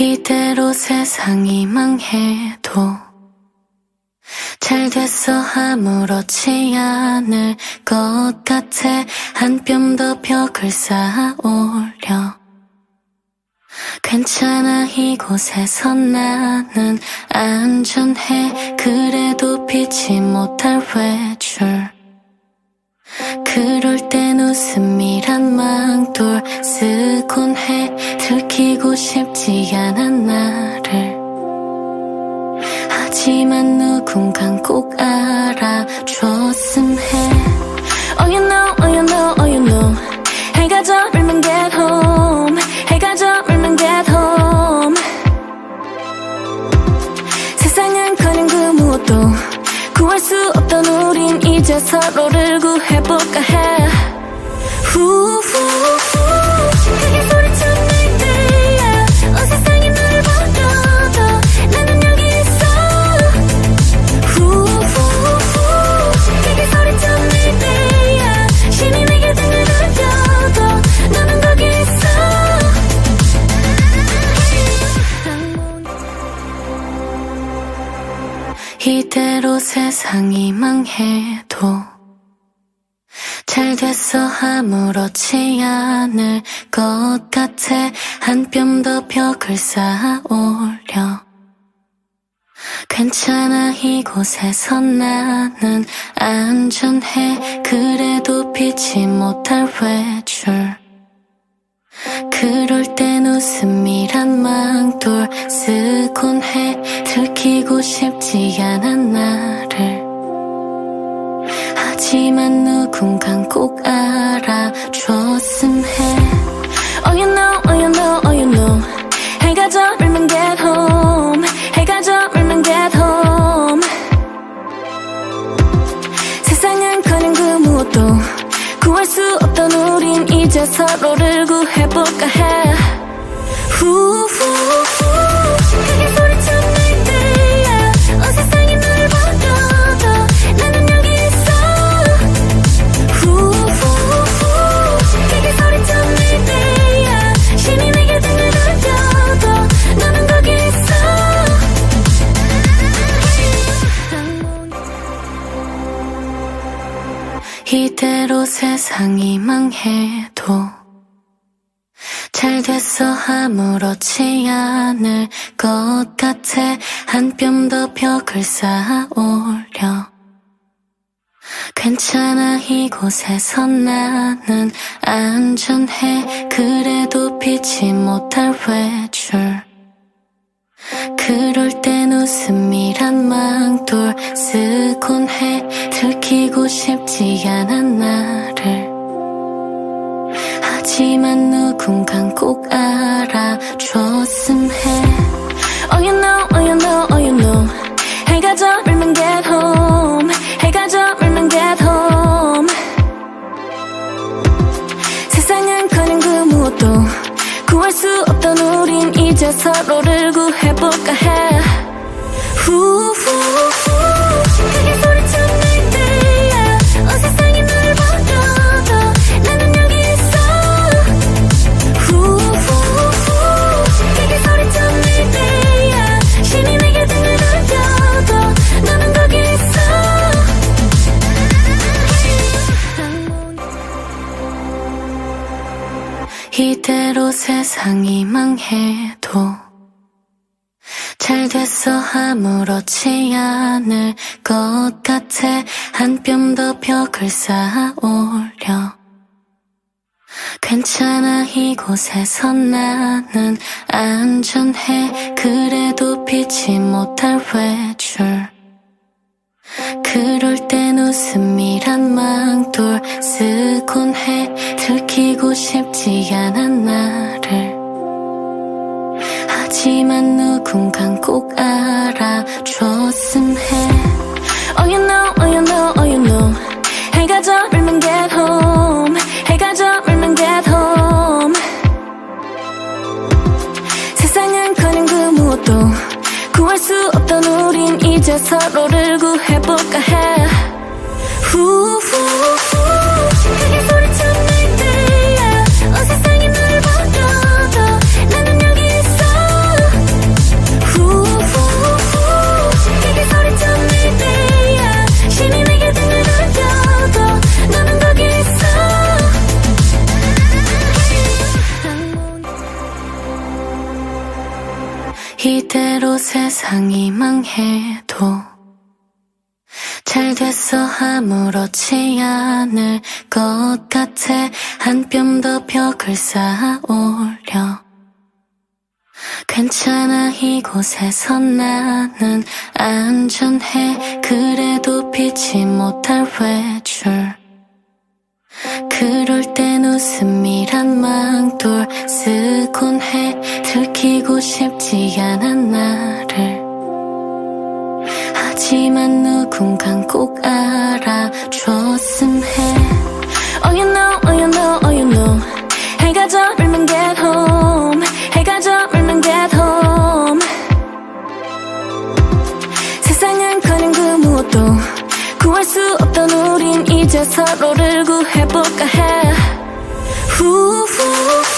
이대로 세상이 망해도 잘 됐어 아무렇지 않을 것 같아. 한 뼘 더 벽을 쌓아 올려. 괜찮아 이곳에서 나는 안전해. 그래도 피치 못할 외줄 싶지 않아 나를 하지만 누군간 꼭 알아줬음 해 Oh you know, oh you know, oh you know. 해가 저물면 get home. 해가 저물면 get home. 세상은 커녕 그 무엇도 구할 수 없던 우린 이제 서로를 구해볼까 해. 후후 세상이 망해도 잘 됐어 아무렇지 않을 것 같아. 한 뼘 더 벽을 쌓아 올려. 괜찮아 이곳에서 나는 안전해. 그래도 피치 못할 외줄. 그럴 땐 웃음이란 망돌 쓰곤 해. 들키고 싶지 않아 누군간 꼭 알아줬음 해. Oh you know, oh you know, oh you know. 해가 저물면 get home. 해가 저물면 get home. 세상은 커녕 그 무엇도 구할 수 없던 우린 이제 서로를 구해볼까 해 이대로 세상이 망해도 잘 됐어 아무렇지 않을 것 같아. 한 뼘 더 벽을 쌓아 올려. 괜찮아 이곳에서 나는 안전해. 그래도 피치 못할 외줄 그럴 땐 웃음이란 망돌 쓰곤 해. 들키고 싶지 않아 나를. 하지만 누군간 꼭 알아줬음 서로를 구해볼까 해. 후후 이대로 세상이 망해도 잘 됐어 아무렇지 않을 것 같아. 한 뼘 더 벽을 쌓아 올려. 괜찮아 이곳에서 나는 안전해. 그래도 피치 못할 외줄 그럴 땐 웃음이란 망돌 쓰곤 해 들키고 싶지 않아 나를. 하지만 누군간 꼭 알아줬음 해. Oh you know, oh you know, oh you know. 해가 저 서로를 구해볼까 해. 후후후 세상이 망해도 잘 됐어 아무렇지 않을 것 같아. 한 뼘 더 벽을 쌓아 올려. 괜찮아 이곳에서 나는 안전해. 그래도 피치 못할 외줄. 그럴 땐 웃음이란 망돌 쓰곤 해. 들키고 싶지 않아 서로를 구해볼까 해. 후후